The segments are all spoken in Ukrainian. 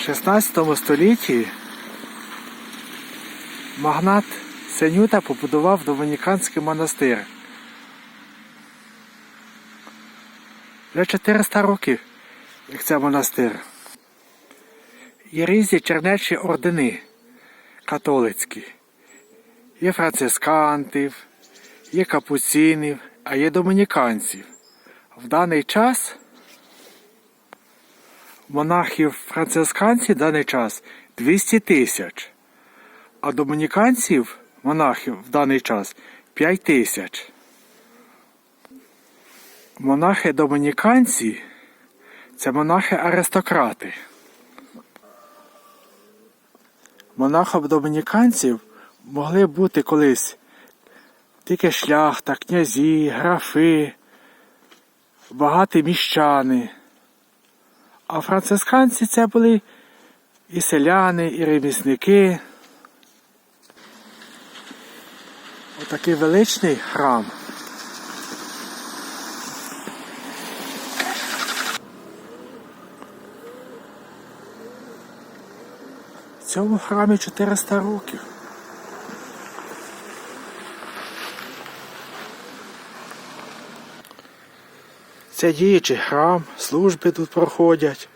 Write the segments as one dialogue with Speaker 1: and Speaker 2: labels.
Speaker 1: 16 столітті магнат Сенюта побудував Домініканський монастир. Вже 400 років, як це монастир. Є різні чернечі ордени католицькі. Є францискантів, є капуцинів, а є домініканців. В даний час монахів францисканців в даний час 200 тисяч, а домініканців монахів в даний час 5 тисяч. Монахи домініканці це монахи аристократи. Монахом домініканців могли бути колись тільки шляхта, князі, графи, багаті міщани. А францисканці це були і селяни, і ремісники. Отакий величний храм. В Цьому храмі 400 років. Це діючий храм, служби тут проходять.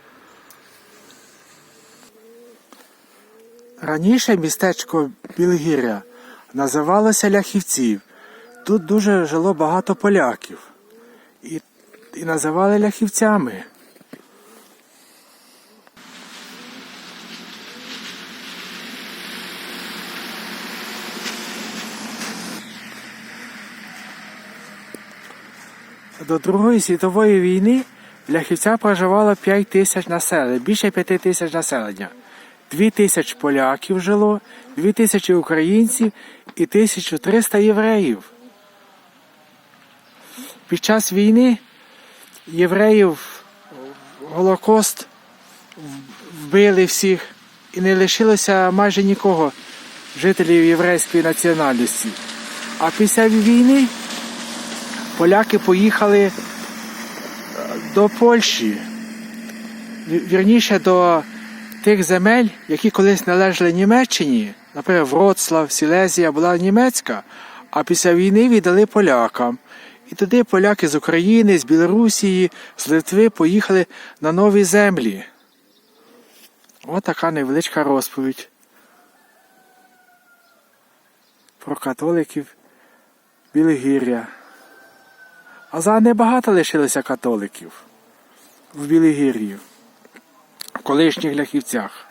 Speaker 1: Раніше містечко Білгір'я називалося Ляхівців. Тут дуже жило багато поляків. І, і називали ляхівцями. До Другої світової війни в Ляхівцях проживало 5 тисяч населення, більше 5 тисяч населення. 2 тисяч поляків жило, 2 тисячі українців і 1300 євреїв. Під час війни євреїв Голокост вбили всіх і не лишилося майже нікого жителів єврейської національності. А після війни поляки поїхали е, до Польщі, вірніше до тих земель, які колись належали Німеччині, наприклад, Вроцлав, Сілезія була німецька, а після війни віддали полякам. І туди поляки з України, з Білорусії, з Литви поїхали на нові землі. Ось така невеличка розповідь про католиків Білогір'я. А за небагато лишилося католиків в Білігір'ї, в колишніх ляхівцях.